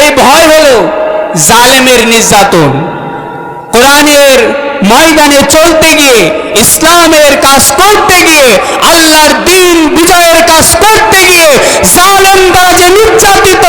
এই ভয় হলো জালেমের নির্যাতন। কোরআনের ময়দানে চলতে গিয়ে, ইসলামের কাজ করতে গিয়ে, আল্লাহর দিন বিজয়ের কাজ করতে গিয়ে জালেম দ্বারা যে নির্যাতিত,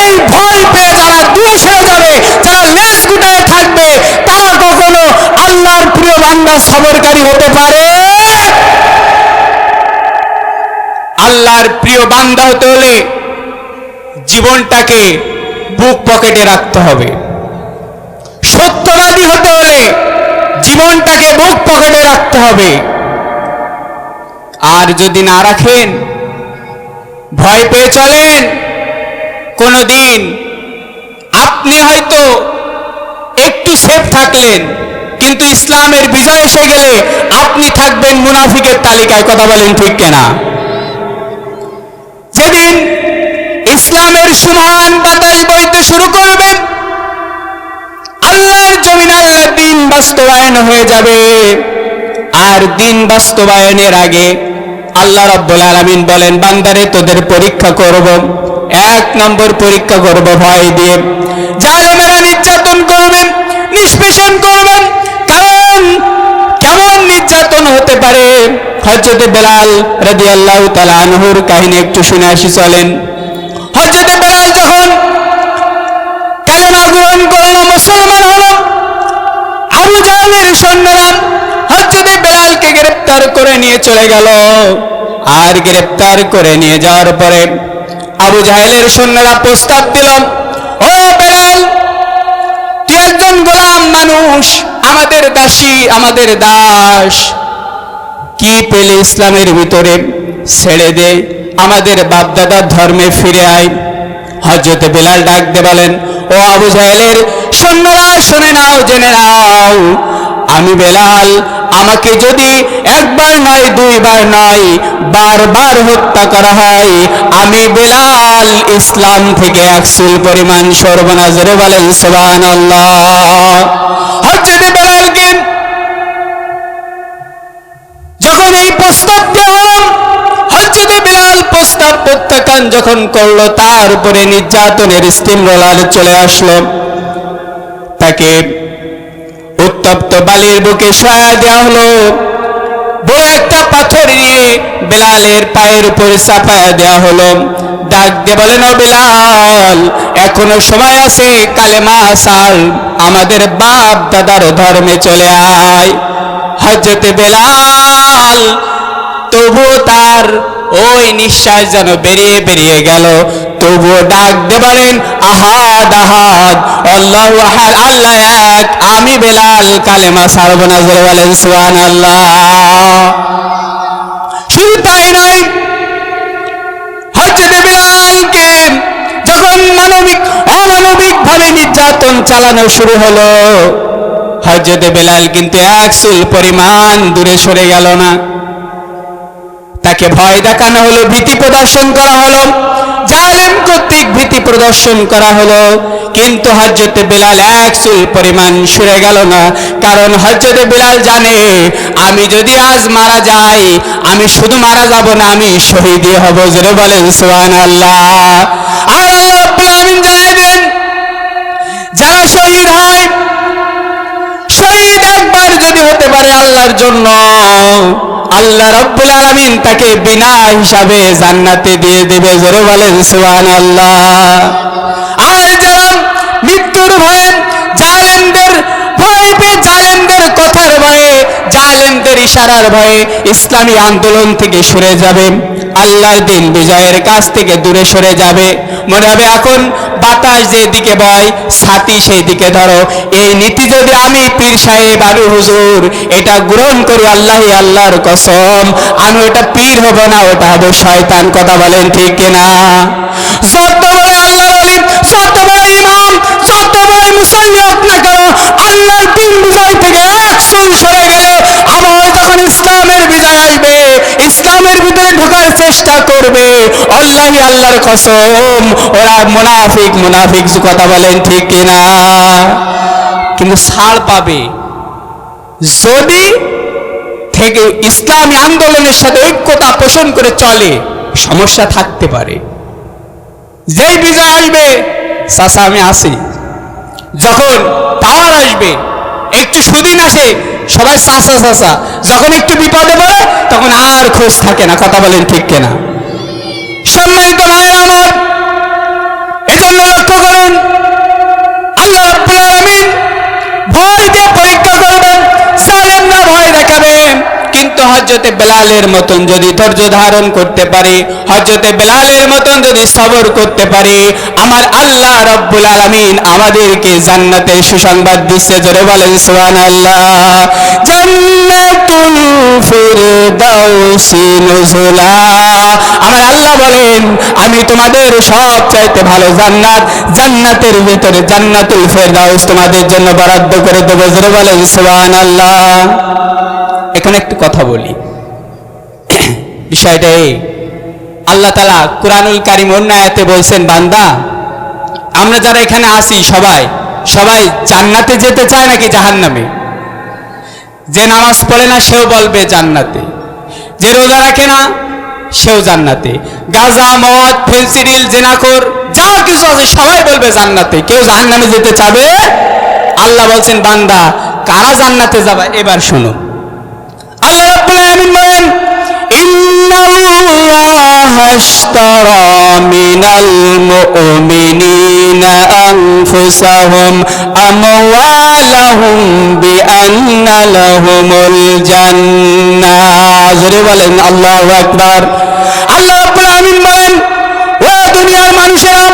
এই ভয় পেয়ে যারা দূরে সরে যাবে যারা লেজ গুটায় থাকবে। তারা কখনো আল্লাহর প্রিয় বান্দা সবরকারী হতে পারে? আল্লাহর প্রিয় বান্দা হতে হলে জীবনটাকে বুক পকেটে রাখতে হবে। সত্যবাদী হতে হলে জীবনটাকে বুক পকেটে রাখতে হবে। আর যদি না রাখেন, ভয় পেয়ে চলেন, কোনোদিন আপনি হয়তো একটু সেফ থাকলেন, কিন্তু ইসলামের বিজয় এসে গেলে আপনি থাকবেন মুনাফিকের তালিকায়, কথা বলেন ঠিক কেনা? যেদিন ইসলামের সুমহান বাতাস বইতে শুরু করবে আল্লাহর জমিন আল্লাহ দিন বাস্তবায়ন হয়ে যাবে। আর দিন বাস্তবায়নের আগে আল্লাহ রব্বুল আলামিন বলেন, বান্দারে, তোদের পরীক্ষা করব। এক নম্বর পরীক্ষা করব, ভয় দিয়ে। জালেমেরা নির্যাতন করবেন, নিষ্পেষণ করবেন, কারণ কেমন নির্যাতন হতে পারে? হজরত বেলাল রাদি আল্লাহ তালা আনহুর কাহিনী একটু শুনে আসি, চলেন। জাহালের সৈন্যরা হজরত বেলালকে গ্রেপ্তার করে নিয়ে চলে গেল। আর গ্রেপ্তার করে নিয়ে যাওয়ার পরে আবু জাহেলের সৈন্যরা প্রস্তাব দিল, ও বেলাল তুই একজন গোলাম মানুষ, আমাদের দাসী, আমাদের দাস। কি পেলে ইসলামের ভিতরে ছেড়ে দে, আমাদের বাপদাদার ধর্মে ফিরে আয়। হজরত বেলাল ডাক দে বলেন, ও আবু জাহেলের সৈন্যরা, শুনে নাও, জেনে নাও আমি বেলাল আমাকে যদি একবার নয় দুইবার নয় বারবার হত্যা করা হয় আমি বেলাল ইসলাম থেকে একসুল পরিমাণ সর্বনাজরে বলেন সোবান হজরত বেলালকে যখন এই প্রস্তাব দেওয়া হলো, হযরত বিলাল প্রস্তাব প্রত্যাখ্যান যখন করল তার উপরে নির্যাতনের স্টিম রোলার চলে আসলো। তাকে উত্তপ্ত বালির বুকে সয়া দেওয়া হলো। বড় একটা পাথর নিয়ে বেলালের পায়ের উপরে চাপায়া দেওয়া হলো। ডাক দিয়ে বলেন ও বেলাল, এখনও সময় আছে, কালেমা সাল আমাদের বাপ দাদার ধর্মে চলে আয়। হজরতে বেলাল তবু তার ওই নিঃশ্বাস যেন বেরিয়ে বেরিয়ে গেল। তবুও ডাক দে বলেন আহাদ আহাদ, আল্লাহ আহাদ, আল্লাহ এক। আমি বেলাল, কালেমা সারব না বলেন সুহান আল্লাহ শুধু তাই নয় বেলালকে যখন মানবিক, অমানবিক ভাবে নির্যাতন চালানো শুরু হলো হজরত বেলাল কিন্তু এক চুল পরিমাণ দূরে সরে গেল না। তাকে ভয় দেখানো হলো, ভীতি প্রদর্শন করা হলো। কর্তৃক ভীতি প্রদর্শন করা হলো। কিন্তু হজরত বেলাল এক চুল পরিমাণ সরে গেল না। কারণ হজরত বেলাল জানে, আমি যদি আজ মারা যাই, আমি শুধু মারা যাব না, আমি শহীদই হব। জোরে বলেন সোহান আল্লাহ আর আল্লাহ আলামিন জানাই যারা শহীদ হয়, শহীদ একবার যদি হতে পারে আল্লাহর জন্য আল্লাহ রব্বুল আলামিন তাকে বিনা হিসাবে জান্নাতে দিয়ে দেবে, জোরে বলেন সুবহানাল্লাহ। আর যারা মৃত্যুর ভয়ে জালেমদের ভয়ে জালেমদের কথার ভয়ে, জালেমদের ইশারার ভয়ে ইসলামী আন্দোলন থেকে সরে যাবে। আল্লাহর দিন বিজয়ের কাছ থেকে দূরে সরে যাবে। মনে হবে এখন বাতাস যেদিকে বয়, ছাতি সেই দিকে ধরো। এই নীতি যদি আমি পীর সাহেব আমি হুজুর, এটা গ্রহণ করি আল্লাহ আল্লাহর কসম, আমি ওটা পীর হব না, ওটা হবে শয়তান, কথা বলেন ঠিক কিনা? যত বড় আল্লাহর অলি যত বড় ইমাম যত বড় মুসল্লি হোক না কেন? আল্লাহর দিন বিজয় থেকে এক চুল গেলে আবার যখন ইসলামের বিজয় আসবে ইসলামের ভিতরে ঢোকার চেষ্টা করবে। আল্লাহ আল্লাহর কসম। ওরা মুনাফিক মুনাফিক কথা বলেন, ঠিক কিনা কিন্তু ছাড় পাবে। যদি থেকে ইসলামী আন্দোলনের সাথে ঐক্যতা পোষণ করে চলে, সমস্যা থাকতে পারে। যেই বিজয় আসবে চাষা আমি আসি। যখন পাওয়ার আসবে একটু সুদিন আসে, সবাই সাসা সাসা যখন একটু বিপদে পড়ে, তখন আর খোঁজ থাকে না, কথা বলেন ঠিক কেনা। সম্মানিত ভাইয়ের আমার এজন্য লক্ষ্য করুন, আল্লাহ আলামিন ভয় দিয়ে পরীক্ষা করবেন জালেমরা ভয় দেখাবে কিন্তু হজরতে বেলালের মতন যদি ধৈর্য ধারণ করতে পারে হজরতে বেলালের মতন যদি সবর করতে পারে, আমার আল্লাহ রব্বুল আলামিন আমাদেরকে জান্নাতে সুসংবাদ দিচ্ছে, জোরে বলেন সুবহানাল্লাহ। জান্নাতুল ফিরদাউসি নুজুলা। আমার আল্লাহ বলেন, আমি তোমাদের সব চাইতে ভালো জান্নাত, জান্নাতের ভিতরে জান্নাতুল ফেরদাউস তোমাদের জন্য বরাদ্দ করে দেবো, জোরে বলেন সুবহানাল্লাহ। এখানে একটু কথা বলি। বিষয়টা এই, আল্লাহ তালা কোরআনুল কারিম অন্য আয়াতে বলছেন, বান্দা, আমরা যারা এখানে আসি সবাই সবাই জান্নাতে যেতে চায় নাকি জাহান্নামে? যে নামাজ পড়ে না, সেও বলবে জান্নাতে। যে রোজা রাখে না, সেও জান্নাতে। গাজা, মদ ফেন্সিডিল জেনাকর যা কিছু আছে, সবাই বলবে জান্নাতে। কেউ জাহান্নামে যেতে চাবে? আল্লাহ বলছেন, বান্দা, কারা জান্নাতে যাবে? এবার শোনো আল্লাহ রাব্বুল আলামিন বলেন, ইন্নাল্লাহা আশতারা মিনাল মুমিনিনা আনফুসাহুম আমওয়ালাহুম বিআন্না লাহুমুল জান্নাহ জোরে বলেন, আল্লাহু আকবার। আল্লাহ বলেন ও দুনিয়ার মানুষেরা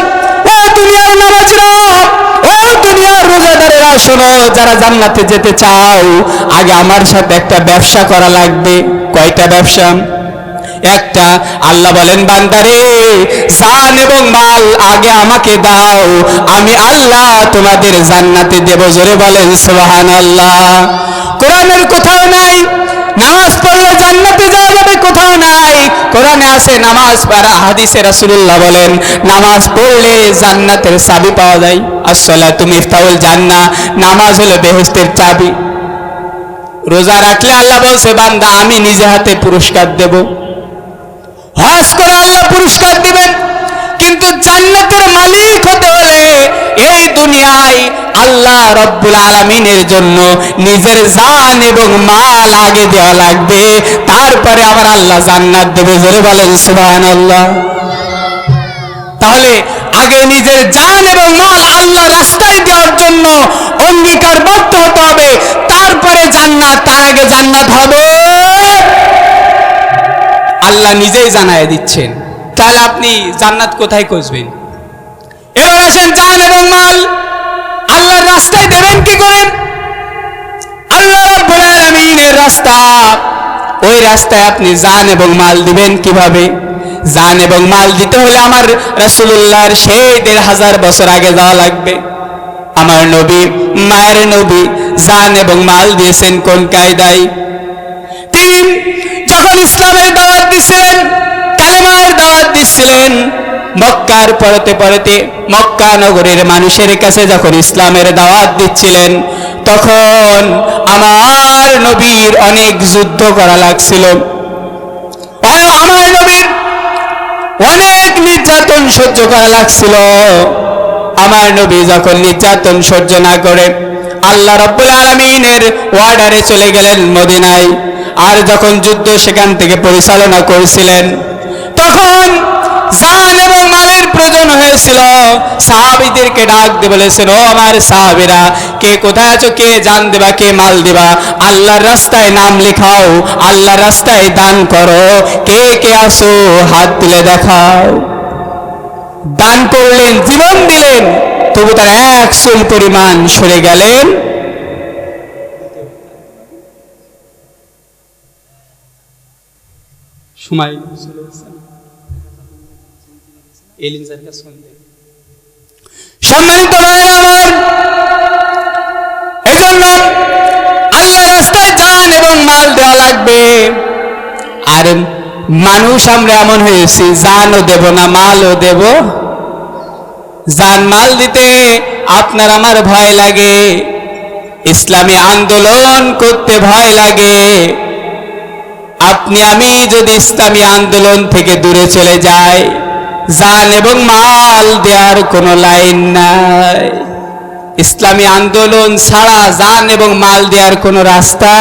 শোনো, যারা জান্নাতে যেতে চাও, আগে আমার সাথে একটা ব্যবসা করা লাগবে। কয়টা ব্যবসা? একটা, আল্লাহ বলেন, বান্দারে, জান এবং মাল আগে আমাকে দাও, আমি আল্লাহ তোমাদের জান্নাতে দেব। জোরে বলেন সোহান আল্লাহ কোরআনের কোথাও নাই। নামাজ পড়লে জান্নাতে যাওয়া যাবে কোথাও নাই। কোরআনে আছে নামাজ পড়া, হাদিসে রাসূলুল্লাহ বলেন, নামাজ পড়লে জান্নাতের চাবি পাওয়া যায়। আসসালাতু মিফতাহুল জান্নাহ, নামাজ হলো বেহেশতের চাবি। রোজা রাখলে আল্লাহ বলছে, বান্দা, আমি নিজে হাতে পুরস্কার দেব। হজ করে আল্লাহ পুরস্কার দিবেন। কিন্তু জান্নাতের মালিক হতে হলে এই দুনিয়ায় আল্লাহ রব্বুল আলমিনের জন্য নিজের জান এবং মাল আগে দেওয়া লাগবে। তারপরে আবার আল্লাহ জান্নাত দেবে। জোরে বলেন সুবাহ আল্লাহ তাহলে আগে নিজের জান এবং মাল আল্লাহ রাস্তায় দেওয়ার জন্য অঙ্গীকারবদ্ধ হতে হবে। তারপরে জান্নাত, তার আগে জান্নাত হবে। আল্লাহ নিজেই জানায় দিচ্ছেন। তাহলে আপনি জান্নাত কোথায় খুঁজবেন? এবার আসেন জান এবং মাল। আল্লাহর রাস্তায় দেবেন কি করেন? আল্লাহ রাব্বুল আলামিনের রাস্তা। ওই রাস্তায় আপনি জান এবং মাল দিবেন কীভাবে? জান এবং মাল দিতে হলে আমার রাসূলুল্লাহর সেই দেড় হাজার বছর আগে যাওয়া লাগবে। আমার নবী, মায়ের নবী জান এবং মাল দিয়েছেন কোন কায়দায়? তিনি, যখন ইসলামের দাওয়াত দিছিলেন দিচ্ছিলেন মক্কার পড়তে পড়তে মক্কা নগরের মানুষের কাছে যখন ইসলামের দাওয়াত দিচ্ছিলেন, তখন আমার নবীর অনেক যুদ্ধ করা লাগছিল। আমার নবীর অনেক নির্যাতন সহ্য করা লাগছিল। আমার নবী যখন নির্যাতন সহ্য না করে আল্লাহ রব্বুল আলমিনের ওয়ার্ডারে চলে গেলেন মদিনায়। আর যখন যুদ্ধ সেখান থেকে পরিচালনা করেছিলেন, তখন জান এবং মালের প্রয়োজন হয়েছিল। সাহাবিদেরকে ডাক দিয়ে বলেছেন ও আমার সাহাবিরা, কে কোথায় আছো? কে জান দেবা? কে মাল দেবা? আল্লাহর রাস্তায় নাম লেখাও, আল্লাহর রাস্তায় দান করো। কে কে আসো হাত তুলে দেখাও। দান করলেন, জীবন দিলেন। তবু তার এক চুল পরিমাণ সরে গেলেন। সময় সম্মানিত ভাইয়ের আমার এজন্য আল্লাহ রাস্তায় যান এবং মাল দেওয়া লাগবে আর মানুষ আমরা এমন হয়েছি, জানও দেব না, মালও দেব। জান মাল দিতে আপনার আমার ভয় লাগে। ইসলামী আন্দোলন করতে ভয় লাগে। আপনি, আমি যদি ইসলামী আন্দোলন থেকে দূরে চলে যাই জান এবং মাল দেওয়ার কোনো লাইন নাই। ইসলামী আন্দোলন ছাড়া জান এবং মাল দেওয়ার কোনো রাস্তা,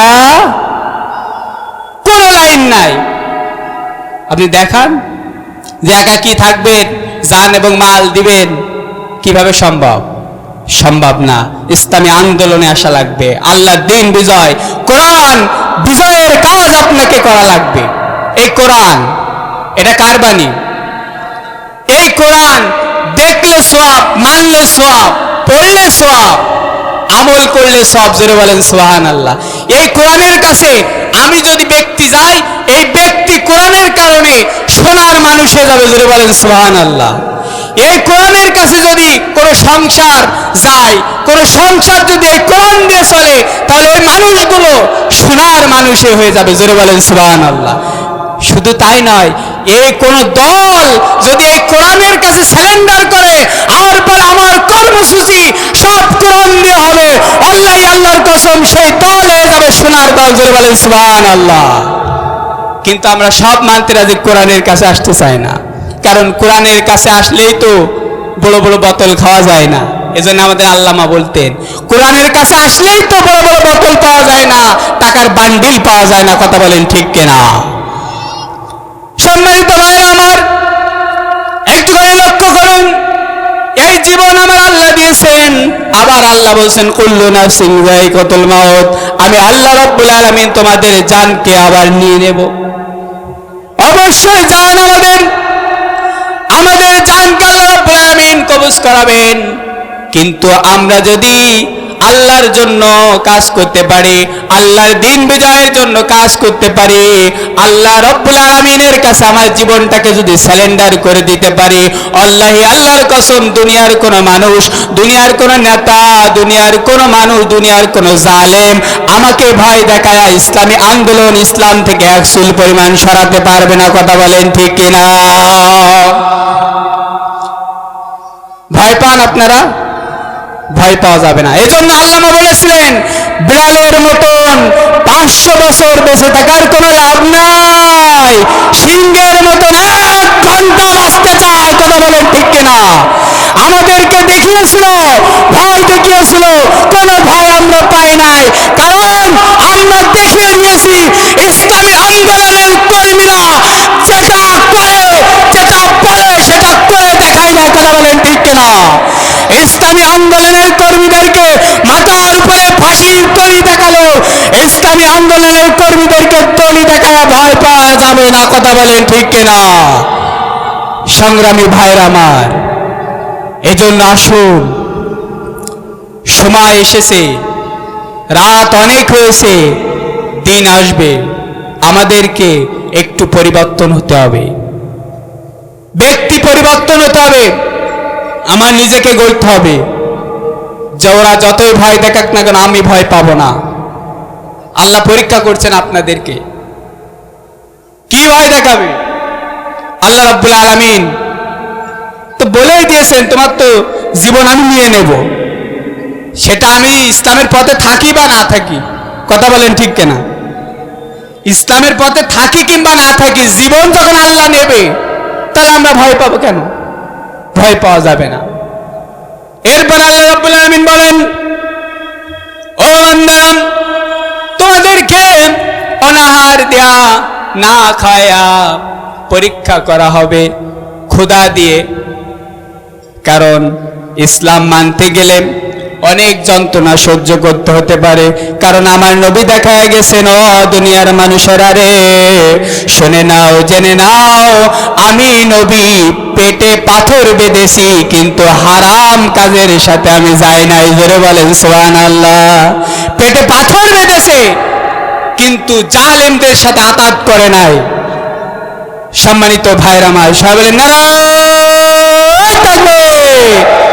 কোনো লাইন নাই। আপনি দেখান যে একা কি থাকবেন, জান এবং মাল দিবেন, কীভাবে সম্ভব? সম্ভব না। ইসলামী আন্দোলনে আসা লাগবে। আল্লাহ দিন বিজয়। কোরআন বিজয়ের কাজ আপনাকে করা লাগবে। এই কোরআন, এটা কার বাণী? এই কোরআন দেখলে সোয়াব মানলে সোয়াব পড়লে সোয়াব আমল করলে সব জোরে বলেন সোহান আল্লাহ এই কোরআনের কাছে আমি যদি ব্যক্তি যাই, এই ব্যক্তি কোরআনের কারণে সোনার মানুষ যাবে জোরে বলেন সোহান আল্লাহ এই কোরআনের কাছে যদি কোনো সংসার যায়, কোন সংসার যদি এই কোরআন দিয়ে চলে, তাহলে ওই মানুষগুলো সোনার মানুষে হয়ে যাবে জোরে বলেন সোহান আল্লাহ শুধু তাই নয় এই কোন দল যদি এই কোরআনের কাছে সারেন্ডার করে আর পরে আমার কর্মসূচি সব কোরআন দিয়ে হবে। আল্লাহ আল্লাহর কসম সেই দল হয়ে যাবে সোনার দল ধরে বলেন আল্লাহ কিন্তু আমরা সব মানতে রাজি কোরআনের কাছে আসতে চাই না। কারণ কোরআনের কাছে আসলেই তো বড় বড় বোতল খাওয়া যায় না। এজন্য আমাদের আল্লামা বলতেন, কোরআনের কাছে আসলেই তো বড় বড় বোতল পাওয়া যায় না, টাকার বান্ডিল পাওয়া যায় না। কথা বলেন ঠিক কিনা? সম্মানিত ভাইরা আমার একটুখানি লক্ষ্য করুন, এই জীবন আমার আল্লাহ দিয়েছেন। আবার আল্লাহ বলছেন, কুল্লু নাফসিং যায়িকাতুল মাউত। আমি আল্লাহ রাব্বুল আলামিন তোমাদের জানকে আবার নিয়ে নেব। অবশ্যই জান আমাদের আমাদের জানকে আল্লাহ রাব্বুল আলামিন কবজ করাবেন। কিন্তু আমরা যদি আল্লাহর জন্য কাজ করতে পারি, আল্লাহর দিন বিজয়ের জন্য কাজ করতে পারি, আল্লাহ রব্বুল আলমিনের কাছে আমার জীবনটাকে যদি স্যালেন্ডার করে দিতে পারি, আল্লাহি আল্লাহর কসম, দুনিয়ার কোনো মানুষ, দুনিয়ার কোনো নেতা, দুনিয়ার কোনো মানুষ, দুনিয়ার কোনো জালেম আমাকে ভয় দেখায় ইসলামী আন্দোলন ইসলাম থেকে এক সুল পরিমাণ সরাতে পারবে না, কথা বলেন ঠিক কিনা? ভয় পান আপনারা? ভয় পাওয়া যাবে না। এই জন্য আল্লামা বলেছিলেন বিড়ালের মতন পাঁচশো বছর বেঁচে থাকার কোনো লাভ নাই। সিংহের মতন এক ঘণ্টা বাঁচতে চায় কথা বলেন ঠিক কিনা? আমাদেরকে দেখিয়েছিল, ভয় দেখিয়েছিল, কোন ভয় আমরা পাই নাই। কারণ আমরা দেখিয়ে দিয়েছি, ইসলামী আন্দোলনের কর্মীরা যেটা করে, যেটা বলে, সেটা করে দেখাই না, কথা বলেন ঠিক ইসলামী আন্দোলনের কর্মীদেরকে মাথার উপরে ফাঁসির তলি দেখাল। ইসলামী আন্দোলনের কর্মীদেরকে তলি দেখায় ভয় পাওয়া যাবে না, কথা বলেন ঠিক কিনা? সংগ্রামী ভাইর আমার, এজন্য আসুন। সময় এসেছে, রাত অনেক হয়েছে, দিন আসবে, আমাদেরকে একটু পরিবর্তন হতে হবে। ব্যক্তি পরিবর্তন হতে হবে। আমার নিজেকে গড়তে হবে। যে ওরা যতই ভয় দেখাক না কেন, আমি ভয় পাবো না। আল্লাহ পরীক্ষা করছেন আপনাদেরকে। কি ভয় দেখাবে? আল্লাহ রাব্বুল আলামিন তো বলেই দিয়েছেন, তোমার তো জীবন আমি নিয়ে নেব। সেটা আমি ইসলামের পথে থাকি বা না থাকি, কথা বলেন ঠিক কেনা? ইসলামের পথে থাকি কিংবা না থাকি, জীবন যখন আল্লাহ নেবে, তাহলে আমরা ভয় পাবো কেন? ভয় পাওয়া যাবে না। এরপর আল্লাহ রাব্বুল আলামিন বলেন, ও বান্দারাম, তোমাদেরকে অনাহার দেয়া না খায়া পরীক্ষা করা হবে ক্ষুধা দিয়ে। কারণ ইসলাম মানতে গেলে অনেক যন্ত্রণা সহ্য করতে হতে পারে। কারণ আমার নবী দেখা গেছেন ও দুনিয়ার মানুষেরা রে। শুনে নাও, জেনে নাও, আমি নবী পেটে পাথর বেঁধেছি, কিন্তু হারাম কাজের সাথে আমি যাই নাই। জোরে বলেন সোহান আল্লাহ পেটে পাথর বেঁধেছে, কিন্তু জালেমদের সাথে আতাত করে নাই। সম্মানিত ভাইরা আমার, সবাই বলেন তাকবীর।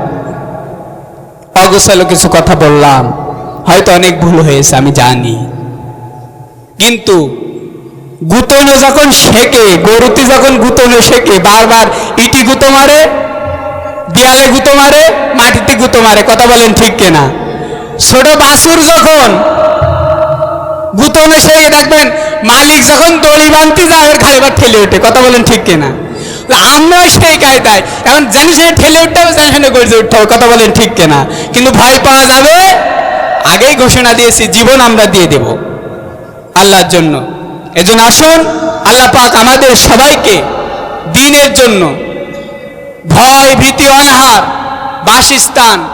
অগোছালো কিছু কথা বললাম। হয়তো অনেক ভুল হয়েছে, আমি জানি। কিন্তু গুতনো যখন শেখে গরুতে যখন গুতনো শেখে বারবার ইটি গুতো মারে, দেয়ালে গুতো মারে, মাটিতে গুতো মারে, কথা বলেন ঠিক কিনা? ছোট বাছুর যখন গুতনো শেখে দেখবেন মালিক যখন দড়ি বাঁধতে যায়, ওর খালিবার ঠেলে ওঠে, কথা বলেন ঠিক কিনা? আমরা সেই কায়দায়। এখন জানি সে ঠেলে উঠতে হবে, জানি গর্জে উঠতে হবে, কথা বলেন ঠিক কেনা। কিন্তু ভয় পাওয়া যাবে? আগেই ঘোষণা দিয়েছি, জীবন আমরা দিয়ে দেব আল্লাহর জন্য। এজন্য আসুন, আল্লাহ পাক আমাদের সবাইকে দিনের জন্য ভয়, ভীতি, অনাহার, বাসস্থান